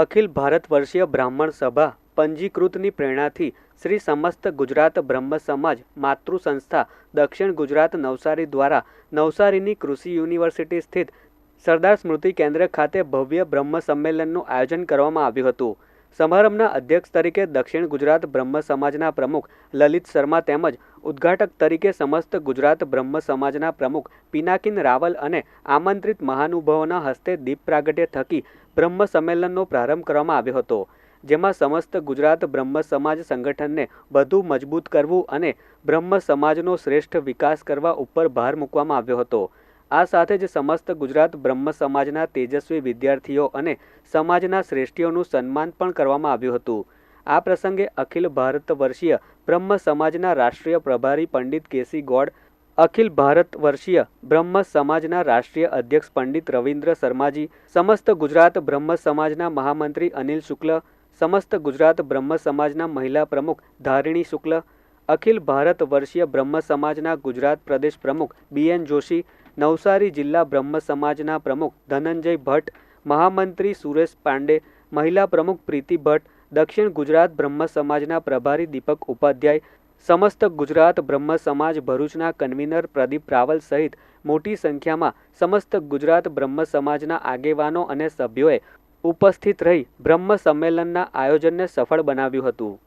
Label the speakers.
Speaker 1: અખિલ ભારત વર્ષીય બ્રાહ્મણ સભા પંજીકૃતની પ્રેરણાથી શ્રી સમસ્ત ગુજરાત બ્રહ્મ સમાજ માતૃ સંસ્થા દક્ષિણ ગુજરાત નવસારી દ્વારા નવસારીની કૃષિ યુનિવર્સિટી સ્થિત સરદાર સ્મૃતિ કેન્દ્ર ખાતે ભવ્ય બ્રહ્મ સંમેલનનું આયોજન કરવામાં આવ્યું હતું. સમારંભના અધ્યક્ષ તરીકે દક્ષિણ ગુજરાત બ્રહ્મ સમાજના પ્રમુખ લલિત શર્મા તેમજ ઉદ્ઘાટક તરીકે સમસ્ત ગુજરાત બ્રહ્મ સમાજના પ્રમુખ પિનાકિન રાવલ અને આમંત્રિત મહાનુભાવોના હસ્તે દીપ પ્રાગટ્ય થકી બ્રહ્મ સંમેલનનો પ્રારંભ કરવામાં આવ્યો હતો, જેમાં સમસ્ત ગુજરાત બ્રહ્મ સમાજ સંગઠનને વધુ મજબૂત કરવું અને બ્રહ્મ સમાજનો શ્રેષ્ઠ વિકાસ કરવા ઉપર ભાર મૂકવામાં આવ્યો હતો. આ સાથે જ સમસ્ત ગુજરાત બ્રહ્મ સમાજના તેજસ્વી વિદ્યાર્થીઓ અને સમાજના શ્રેષ્ઠીઓનું સન્માન પણ કરવામાં આવ્યું હતું. આ પ્રસંગે અખિલ ભારત વર્ષીય બ્રહ્મ સમાજના રાષ્ટ્રીય પ્રભારી પંડિત કેસી ગોડ, અખિલ ભારત વર્ષીય બ્રહ્મ સમાજના રાષ્ટ્રીય અધ્યક્ષ પંડિત રવિન્દ્ર શર્માજી, સમસ્ત ગુજરાત બ્રહ્મ સમાજના મહામંત્રી અનિલ શુક્લ, સમસ્ત ગુજરાત બ્રહ્મ સમાજના મહિલા પ્રમુખ ધારિણી શુક્લ અખિલ ભારત વર્ષીય બ્રહ્મ સમાજના ગુજરાત પ્રદેશ પ્રમુખ બીએન જોશી, નવસારી જિલ્લા બ્રહ્મ સમાજના પ્રમુખ ધનંજય ભટ્ટ, મહામંત્રી સુરેશ પાંડે, મહિલા પ્રમુખ પ્રીતિ ભટ્ટ, દક્ષિણ ગુજરાત બ્રહ્મ સમાજના પ્રભારી દીપક ઉપાધ્યાય, સમસ્ત ગુજરાત બ્રહ્મ સમાજ ભરૂચના કન્વીનર પ્રદીપ રાવલ સહિત મોટી સંખ્યામાં સમસ્ત ગુજરાત બ્રહ્મ સમાજના આગેવાનો અને સભ્યોએ ઉપસ્થિત રહી બ્રહ્મ સંમેલનના આયોજનને સફળ બનાવ્યું હતું.